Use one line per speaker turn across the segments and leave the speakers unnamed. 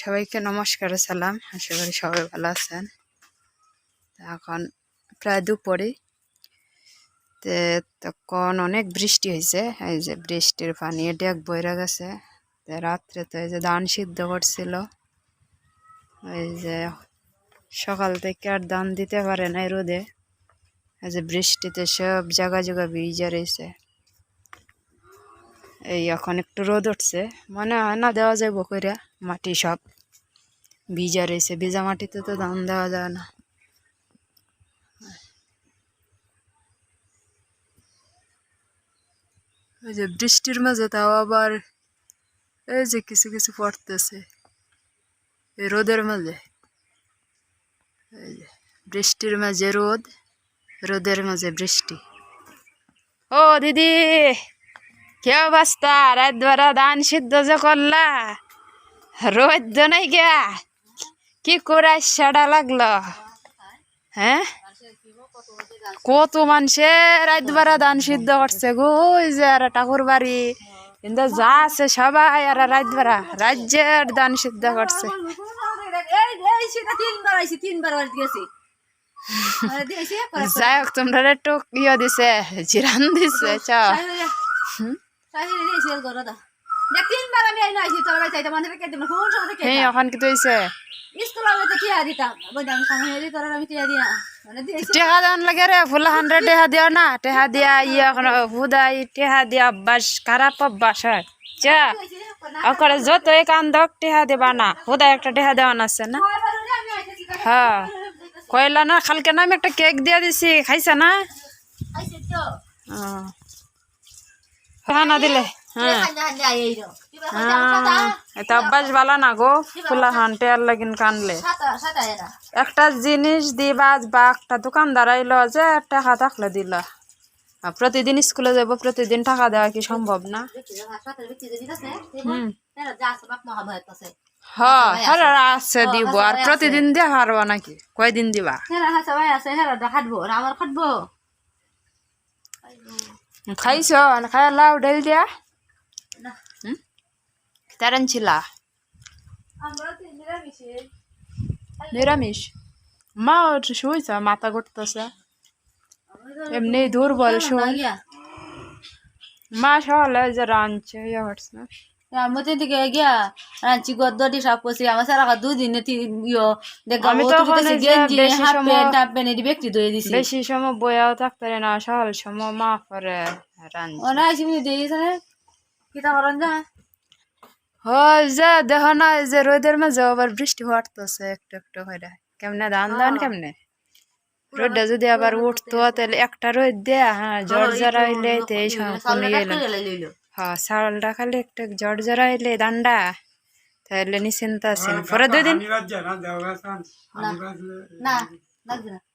সবাইকে নমস্কার, সালাম। আশা করি সবাই ভালো আছেন। এখন প্রায় দুপুরে। তখন অনেক বৃষ্টি হয়েছে। এই যে বৃষ্টির পানি ডেক বইরা গেছে। রাত্রে তো এই যে ধান সিদ্ধ করছিল। এই যে সকাল থেকে আর ধান দিতে পারে না রোদে। এই যে বৃষ্টিতে সব জায়গা জায়গা ভিজে রয়েছে। এই এখন একটু রোদ উঠছে। মনে হয় না দেওয়া যায় বকরিয়া মাটি সব। ভিজা রয়েছে। ভিজা মাটিতে তো ধান দেওয়া যায় না। ওই যে বৃষ্টির মাঝে তাও আবার এই যে কিছু কিছু পড়তেছে। রোদের মাঝে। যে বৃষ্টির মাঝে রোদ, রোদের মাঝে বৃষ্টি। ও দিদি কে অবস্থা রাত ধরা ধান সিদ্ধ যে করলা? রোদ নাই গা। কি করে সাড়া লাগল? হ্যাঁ? কত মানুষে রাত ভরা ধান সিদ্ধ করছে গো, ওই যে আর ঠাকুর বাড়ি। কিন্তু যা আছে সবাই আর রাত ভরা রাজ্যের ধান সিদ্ধ করছে। যাই হোক, তোমরা একটু ইয়ে দিছে, জিরান দিছে, চ।
দেখ তিনবার আমি আইনা আইছি তোর বাড়ি চাইতে মানুষের কেটে কোন সময় কেটে
হ্যাঁ কি
স্কুল তো দিতাম। সময় তোর আমি দিয়া। মানে
টেহা দেওয়ান লাগে রে ফুলা টেহা দিও না টেহা দিয়া ইয়ে এখন হুদাই টেহা দিয়া অভ্যাস খারাপ অভ্যাস হয়। চা ওখানে যতই কান্দক টেহা দেবা না। হুদাই একটা টেহা দেওয়ান আছে না? হ্যাঁ কইলা না কালকে না আমি একটা কেক দিয়া দিছি খাইছা না? ও। খানা দিলে। অভ্যাস ভালো না গো ফুলা লাগিন কানলে একটা জিনিস দিবা বা একটা যে টাকা থাকলে দিল প্রতিদিন স্কুলে যাব প্রতিদিন টাকা দেওয়া কি সম্ভব না
আছে
দিব আর প্রতিদিন দিয়া পারবা নাকি কয়দিন দিবা খাইছ খাই লাউ ডাল দিয়া
না
তেরেন ছিলা
তো নিরামিষে।
মা শুইছ মাথা ঘুরতেছে। এমনি দুর্বল শুন
গিয়া
মা সকালে যে রাঁধছে ইয়ে করছে।
মতে দিকে গিয়া রাঁচি গদ্দটি সব করছি। আমার সারা দুদিন ইয়ে দেখ
আমি তো
ব্যক্তি ধুয়ে দিছি।
বেশি সময় বয়াও থাকতে না সকাল সময় মা করে রাঁধছে।
ওনা আইসি দিয়ে দিছে রে কিতা করন যা
হয় যে দেখ না যে রোদের মাঝে আবার বৃষ্টি পড়তেছে একটু একটু করে কেমনে ধান ধান কেমনে? রোদটা যদি আবার উঠতো তাহলে একটা রোদ দেয়া হ্যাঁ জ্বর জ্বরা হইলে এই সময় কমে গেল হ্যাঁ চাউলটা খালি একটু জ্বর জ্বরা হইলে ধানটা তাহলে নিশ্চিন্ত আছেন। পরে দুই দিন
না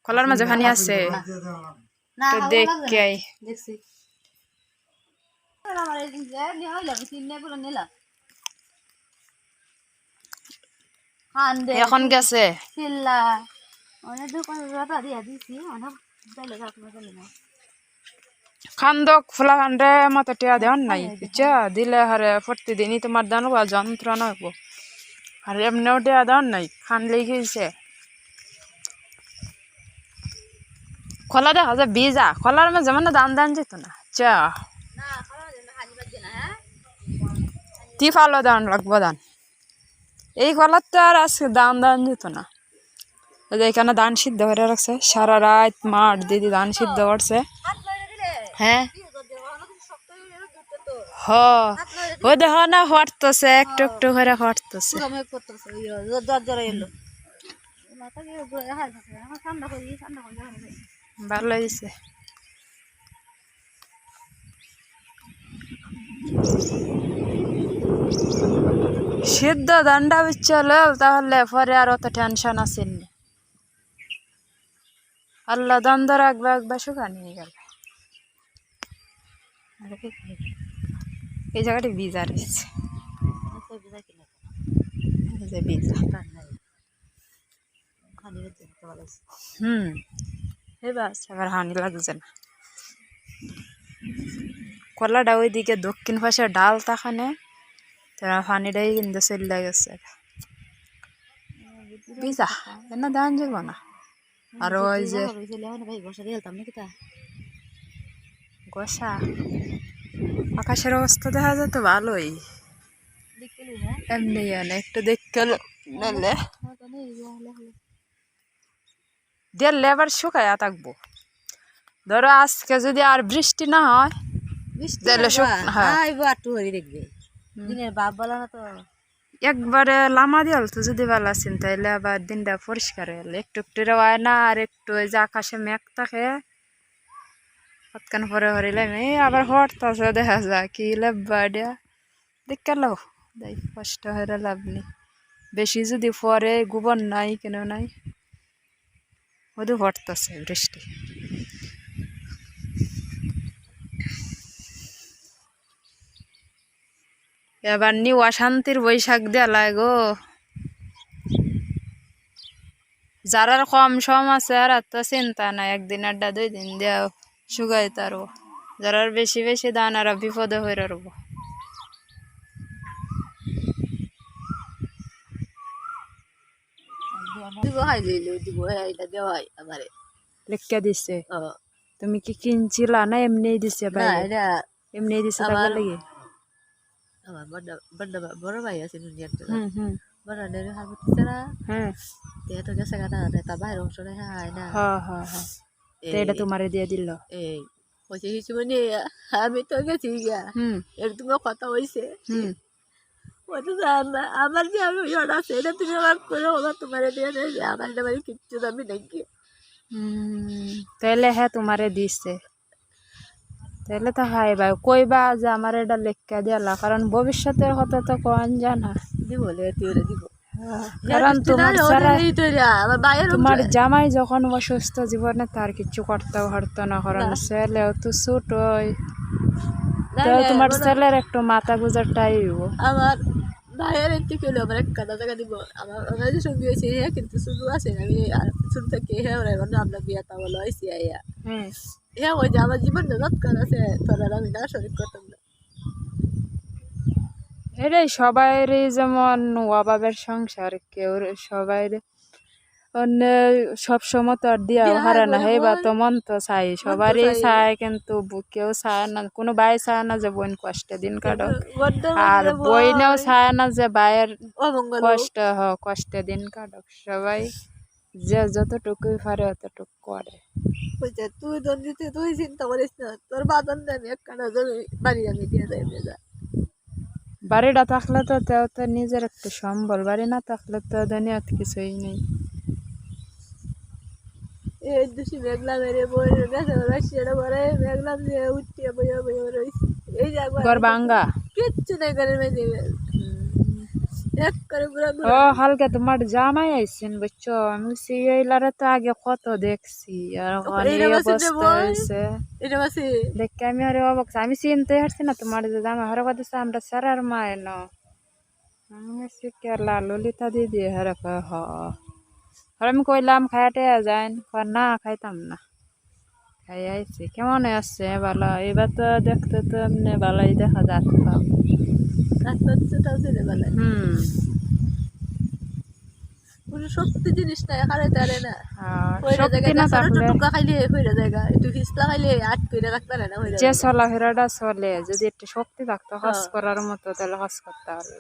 কলার মাঝে পানি আছে। তো দেখ।
দেখছি। চাইলে না
খান্দক ফুলা খান্ডে মতো টিয়া নাই বুঝছা দিলে হারে প্রতিদিনই তোমার দান যন্ত্রণা আর এমনিও টিয়া দেওয়ার নাই খানলেই গেছে খোলা দেখা যায় বীজা খোলার মাঝে মানে দান দান যেত না চা
না খাওয়া যায় না হাজি বাজছে না হ্যাঁ
তি ফালো দান লাগবো দান। এই কলার তো আর আজকে দান দান যেত না। এখানে ধান সিদ্ধ করে রাখছে। সারা রাত মাঠ দিদি ধান সিদ্ধ করছে। হ্যাঁ। হ। ও একটু একটু করে ভালো সিদ্ধ দান্ডা বিচ্ছলে তাহলে পরে আর অত টেনশন আসেন আল্লাহ দ্বন্দ্ব রাখবে, একবার শুকা নিয়ে গেল? এই জায়গাটি বিজা। রয়েছে এবার আবার হানি লাগছে না। কলাটা ওইদিকে দক্ষিণ পাশে ডাল তাখানে। তারা পানিটাই কিন্তু চলে গেছে পিজা এনে দান যাব না আর ওই যে
ভাই বসা দিয়ে হেলতাম নাকি তা
গোসা আকাশের অবস্থা দেখা যায় তো ভালোই
দেখতে
এমনি একটু দেখতে নিলে শুকায়া থাকব ধরো আজকে যদি আর বৃষ্টি না হয় তাহলে শুক- হ্যাঁ।
দেখবে দিনের বাপ বলা না তো।
একবারে লামা দিয়াল তো যদি ভালো আছেন তাইলে আবার দিনটা পরিষ্কার হয়ে গেল। একটু একটু হয় না আর একটু ওই যে আকাশে মেঘ থাকে কতক্ষণ পরে হরিলাম এই আবার হরতাছে দেখা যায় কি লাভবা দিয়া দেখ লো দেখ কষ্ট হয়ে লাভ নেই। বেশি যদি পরে গোবর নাই কেন নাই? ওদের হরতাছে বৃষ্টি। এবার নিউ অশান্তির বৈশাখ দেয়া গো যারার কম সম আছে আর তো চিন্তা নাই একদিন আড্ডা দুই দিন দেও শুকাই তারও যারার বেশি বেশি দান আর বিপদে হয়ে রব লেখা দিছে। তুমি কি কিনছিলা না এমনি দিছে
না
এমনি দিছে লাগে।
আমার বড় বড় বড় বড় নের হার করতেছে না
হ্যাঁ
তে তো গেছে গানা তা বাইরে অংশ নেই হাই না
হ্যাঁ হ্যাঁ হ্যাঁ তো এটা তোমারে দিয়ে দিল
এই হয়েছে কিছু মানে আমি তো গেছি গিয়া
হুম
একদম কথা হয়েছে আমার যে আমি আছে এটা তুমি আমার করে ওরা তোমার দিয়ে দেয় আমার মানে কিচ্ছু দামি নাকি
তাহলে হ্যাঁ তোমারে দিছে তাহলে তো হাই ভাই কইবা যে আমার এটা লেখা দিয়ালা কারণ ভবিষ্যতের কথা তো কোন জানা।
দিব দিব।
কারণ তোমার ছাড়া তোমার জামাই যখন অসুস্থ জীবনে তার কিছু করতে পারতো না কারণ ছেলেও তো ছোটই তো তোমার ছেলের একটু মাথা গুজার টাইব
আমার ভাইয়ের একটু কেলো আমার এক কাদা টাকা দিব। আমার আমার যে সঙ্গী হয়েছে হ্যাঁ কিন্তু শুধু আছে আমি শুরু থেকে হ্যাঁ ওরা আমরা বিয়া তা বলো হয়েছি আইয়া।
হুম
হ্যাঁ ওই যে আমার জীবন দরকার আছে তোরা আমি না শরীর করতাম না
এটাই সবাইরই যেমন অভাবের সংসার কেউ সবাই অন্য সব সময় তো আর দিয়া হারে না হেবা
হয়।
তো মন তো চাই সবারই। চায় কিন্তু কেউ চায় না কোনো ভাই চায় না যে বোন কষ্টে দিন কাটক আর বইনেও চায় না যে ভাইয়ের কষ্ট হ কষ্টে দিন কাটক সবাই যে যতটুকুই পারে অতটুকু করে।
বলছে তুই দন দিতে তুই চিন্তা করিস না তোর বাদন আমি একখানা জমি বাড়ি আমি দিয়ে যাই যা।
বাড়িটা থাকলে তো তেও তো নিজের একটু সম্বল বাড়ি না থাকলে তো দুনিয়াতে কিছুই নেই।
এই দুষি মেঘলা মেরে বই গেছে পরে মেঘলা দিয়ে উঠিয়ে বইয়া বইয়া রয়েছে এই যে
ঘর ভাঙ্গা।
কিচ্ছু নেই করে পুরো
ও হালকা তোমার জামাই আইছেন বুঝছ? আমি সিরিয়ালারে তো আগে কত দেখছি আর
আছে
দেখে আমি আরে অবাক আমি চিনতে পারছি না তোমার যে জামাই হরে কথা আমরা সারার মায় ন। আমি কেলা ললিতা দিদি হরে কয় হ। আর আমি কইলাম খাইতে যাইন। কয় না খাইতাম না। খাই আইছি কেমন আসছে? ভালো এবার তো দেখতে তো এমনি ভালোই দেখা যাচ্ছে।
রাস্তার ছোটাও দিলে বেলায়
হুম।
কোনো শক্তি জিনিস নাই হারে তারে না।
আর
হইরা
শক্তি
জায়গা
না
ছোট
থাকলে।
টুকা খাইলে হইরা জায়গা একটু হিসলা খাইলে আট করে রাখতে পারে না হইরা
যে চলাফেরাটা চলে যদি একটু শক্তি থাকতো হজ
হ্যাঁ।
করার মতো তাহলে হজ করতে পারলে।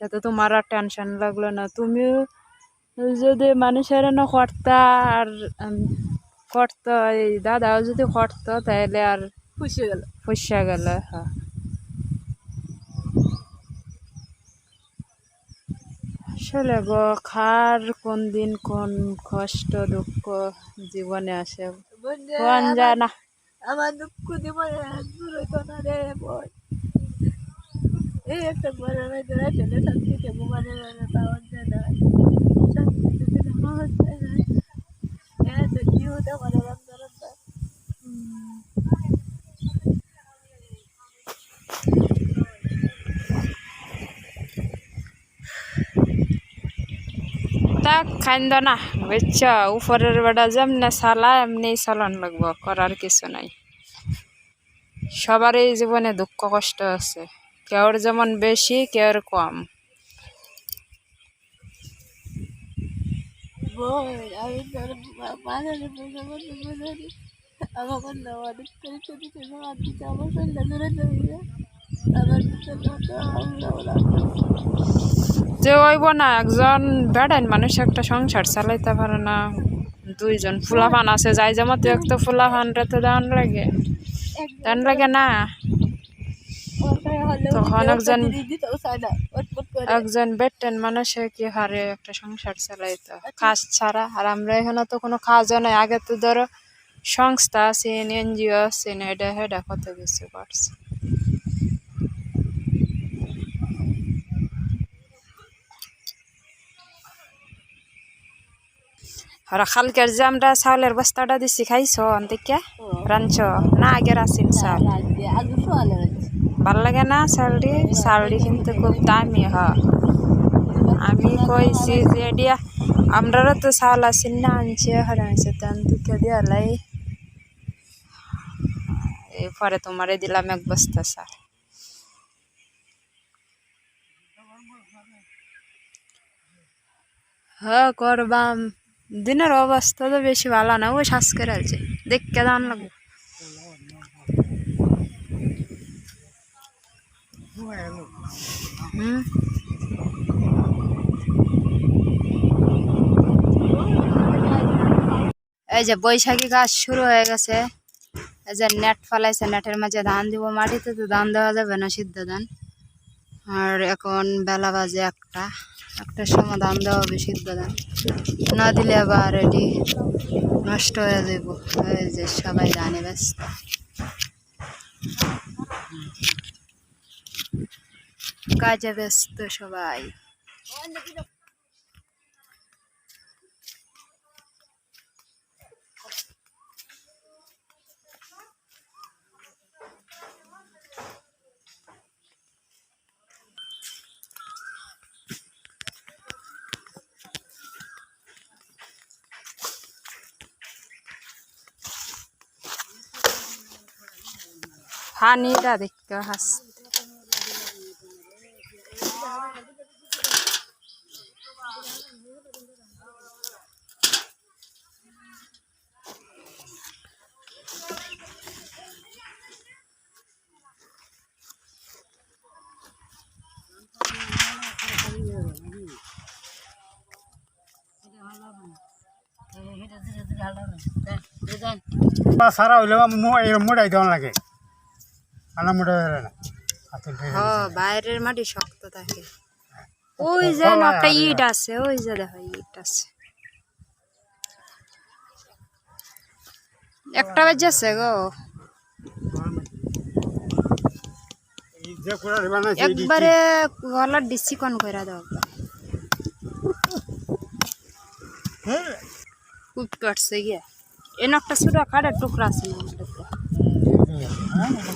যাতে তোমার আর টেনশন লাগল না। তুমিও যদি মানুষের না করতা আর করতো এই দাদাও যদি করতো তাহলে আর
হয়ে গেল।
ফুসা গেল হ্যাঁ। আসলে গো খার কোন দিন কোন কষ্ট দুঃখ জীবনে আসে? কোন যায় না
আমার দুঃখ জীবনে দূর হইতো না রে এই একটা ছেলে শান্তিতে ঘুমানো যায় না পাওয়া যায় না। শান্তিতে না হ্যাঁ হতে পারে রান্না রান্না
তা খাইন্দ না বুঝছ? উপরের বেটা যেমনি চালা এমনি চালান লাগবো, করার কিছু নাই। সবারই জীবনে দুঃখ কষ্ট আছে। কেউর যেমন বেশি, কেউর কম।
আমার তো
যে ওইব না, একজন বেড়ান মানুষ একটা সংসার চালাইতে পারে না, দুইজন ফুলাফান আছে, যাই যেমন তো একটা ফুলাফান রেতে দান লাগে। দান লাগে না। তখন একজন- একজন বেটেন মানুষে কি হারে একটা সংসার চালাইতো? কাজ ছাড়া। আর আমরা এখানে তো কোনো কাজও নাই। আগে তো ধরো সংস্থা আছে এনজিও আছে এটা হেডা কত কিছু করছে? আর কালকের যে আমরা চাউলের বস্তাটা দিছি খাইছ অন্তিকে রাঞ্চ না আগের
সোয়ালে রাজ্যে
ভালো লাগে না চাউলটি? চাউলটি কিন্তু খুব দামি হ। আমি কইছি যে দিয়া আমরারও তো চাউল আছিল না আনছে হারে আনছে তেন দিকে দিয়ালাই এরপরে তোমারে দিলাম এক বস্তা চাল হ্যাঁ করবাম। দিনের অবস্থা তো বেশি ভালো না, ওই শ্বাস করে আছে দেখতে দান লাগবে। এই যে বৈশাখী গাছ শুরু হয়ে গেছে। এই যে নেট ফালাইছে, নেটের মাঝে ধান দিব, মাটিতে তো ধান দেওয়া যাবে না, সিদ্ধ ধান। আর এখন বেলা বাজে একটা। একটার সময় দাম দেওয়া হবে সিদ্ধ ধান না দিলে আবার এটি নষ্ট হয়ে যাব হয়ে যে সবাই রানে ব্যস্ত। কাজে ব্যস্ত সবাই। পানিটা দেখতে হাস
সারা হইলে মোড়াই দেওয়া লাগে। না। হাতের
বাইরের মাটি শক্ত থাকে। ওই যে একটা ইট আছে ওই যে দেখো ইট আছে। একটা বাজছে গো।
করে।
একবারে গলার ডিসি কোন কইরা দাও
হ্যাঁ,
কাটছে গিয়া। এন একটা ছোট কাঠের টুকরা আছে না।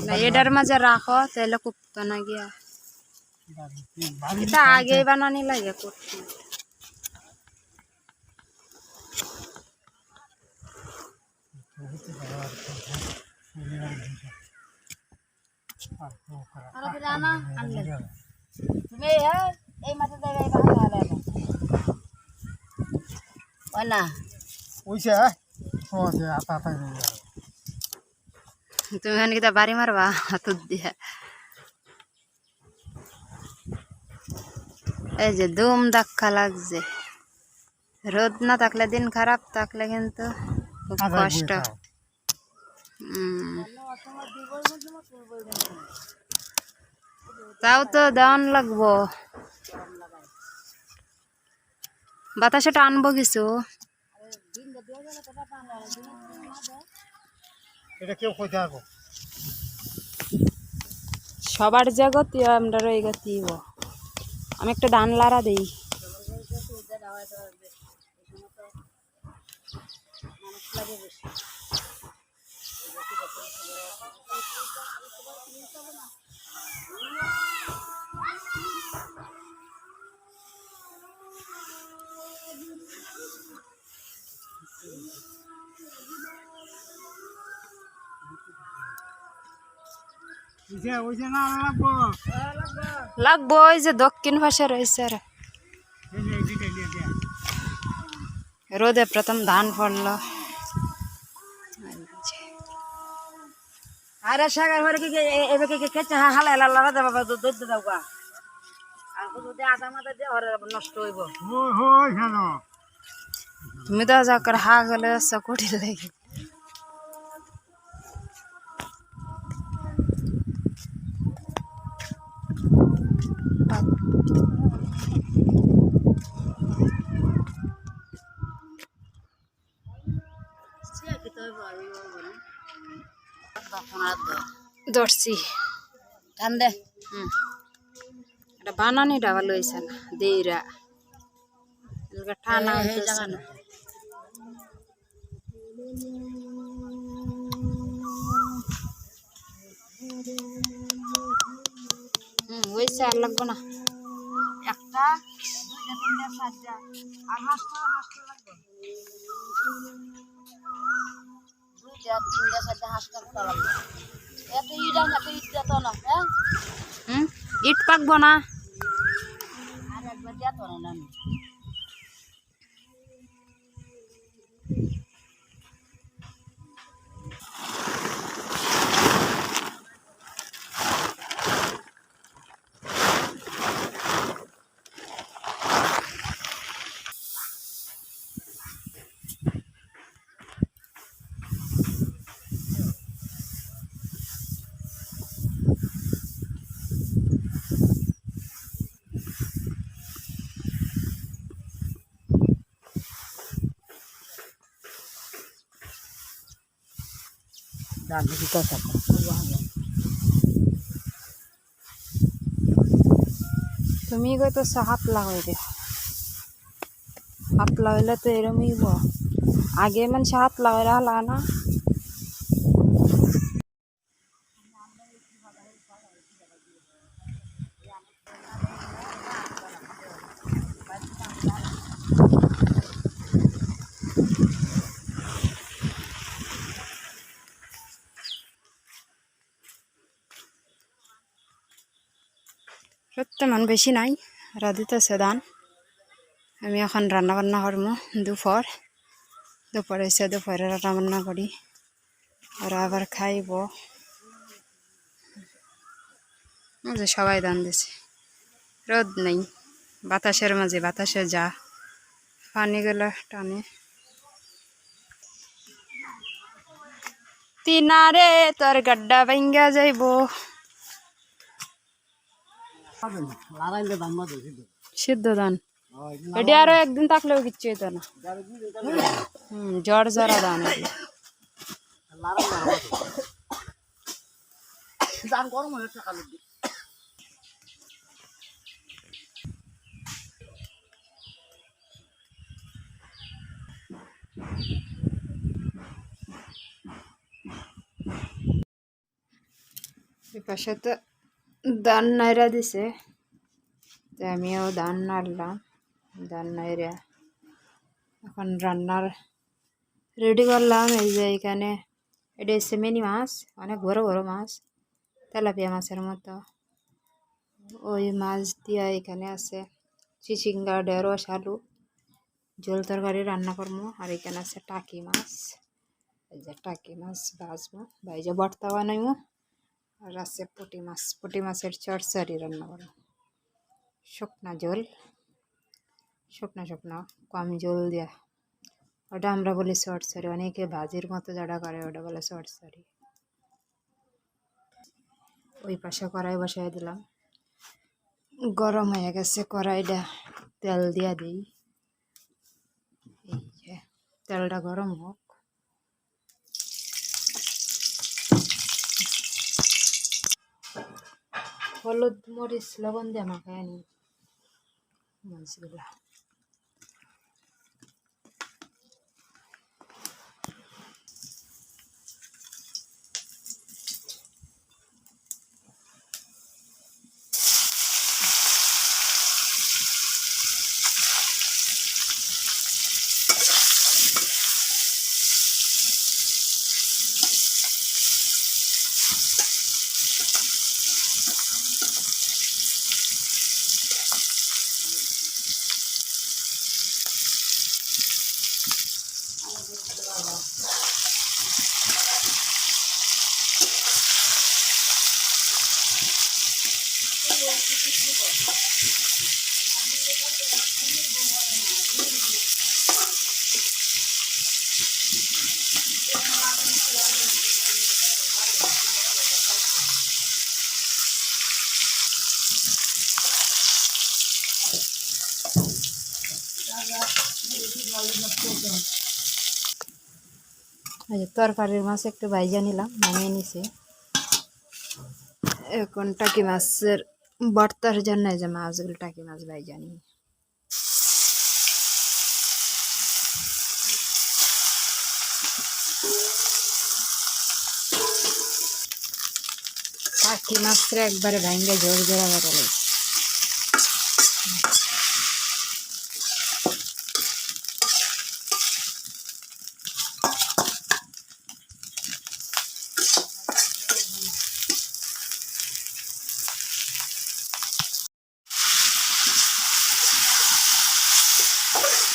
না এটার মাঝে রাখো তাহলে কুপতো না গিয়া। এটা আগে বানানি লাগে করতে
তুমি এই মাথা দেবে এই মাথা দেবে ওই না
ওইছে ও যে আতা আতা হয়ে গেল।
তুমি এখানে কিতা বাড়ি মারবা? হাতুর দিয়া। এই যে দুম ধাক্কা লাগছে। রোদ না থাকলে দিন খারাপ থাকলে কিন্তু খুব কষ্ট। তাও তো দেওয়ান লাগবো। বাতাসে টানবো কিছু।
এটা কেউ থাকো
সবার যে আমরা রয়ে গতি আমি একটা ডান লাড়া দিই।
ওইছে লাগবো
লাগবো ওই যে দক্ষিণ পাশে রয়েছে আর রোদে প্রথম ধান পড়ল
আরে সাগর হরে কি এবে কি কেচে হালা হালা লাগা দে বাবা দুধ দুধ দাও গা আর দুধ আদা মাদা দিয়ে হরে নষ্ট হইব
হই হই
তুমি তো যা করে হা গেলে চকুটি লাগি ধরছি।
ধান দে।
হুম। এটা বানানিটা ভালো হয়েছে না দেইরা। এলাকা ঠান্ডা হইতেছে। না হুম হয়েছে আর লাগবে না।
একটা দুইটা তিনটা চারটা আর হাঁসটা হাঁসটা লাগবে। দুইটা তিনটা চারটা হাঁসটা লাগবে। এত ইটা হ্যাঁ?
পাকবো না।
ধান দিতে থাকে
তুমি কইতো হাত লাগাই দে। হাত লাগাইলে তো এরমই হইব আগে মানুষ হাত লাগাইলে হালা না। সত্যি মান বেশি নাই। রাধিতেছে ধান আমি এখন রান্না বান্না করব দুপুর দুপুর এসে দুপুরে রান্না বান্না করি ওরা আবার খাইব যে সবাই ধান দিছে। রোদ নেই। বাতাসের মাঝে বাতাসে যা। পানিগুলো টানে। তিনারে তোর গাড্ডা ভাঙ্গা যাইব
লাগাইলে দাম বাদে কিন্তু
সিদ্ধ ধান এটি আরও একদিন থাকলেও কিচ্ছু হতো না। হুম জ্বর জ্বরা ধান
হয়ে
পাশে তো ধান নাইরা দিছে। আমিও ধান নাড়লাম ধান নাইরা এখন রান্নার রেডি করলাম। এই যে এখানে এটা হচ্ছে মাছ, অনেক বড় বড় মাছ, তেলাপিয়া মাছের মতো। ওই মাছ দিয়া এখানে আছে চিচিঙ্গা, ঢেঁড়স, আলু। ঝোল তরকারি রান্না করব আর এখানে আছে টাকি মাছ। এই যে টাকি মাছ ভাজবো বা এই যে বানাইবো আর আছে পুঁটি মাছ। পুঁটি মাছের চরচরি রান্না করব শুকনা জল শুকনা শুকনা, কম জল দিয়া। ওটা আমরা বলি চরচরি অনেকে ভাজির মতো যারা করে, ওটা বলে চরচরি ওই পাশে কড়াই বসাই দিলাম। গরম হয়ে গেছে, কড়াইটা তেল দিয়া দিই। এই যে, তেলটা গরম হোক। হলুদ মরিচ লবণ দিয়ে মাখায় আনি মাছগুলা তরকারির মাছ একটু ভাইজা নিলাম, নামিয়ে নিছে। এখন টাকি মাছের ভর্তার জন্য যে মাছগুলো টাকি মাছ ভাইজা নিই। টাকি মাছটা একবারে ভাঙ্গে জোর জোড়া বেড়ালে you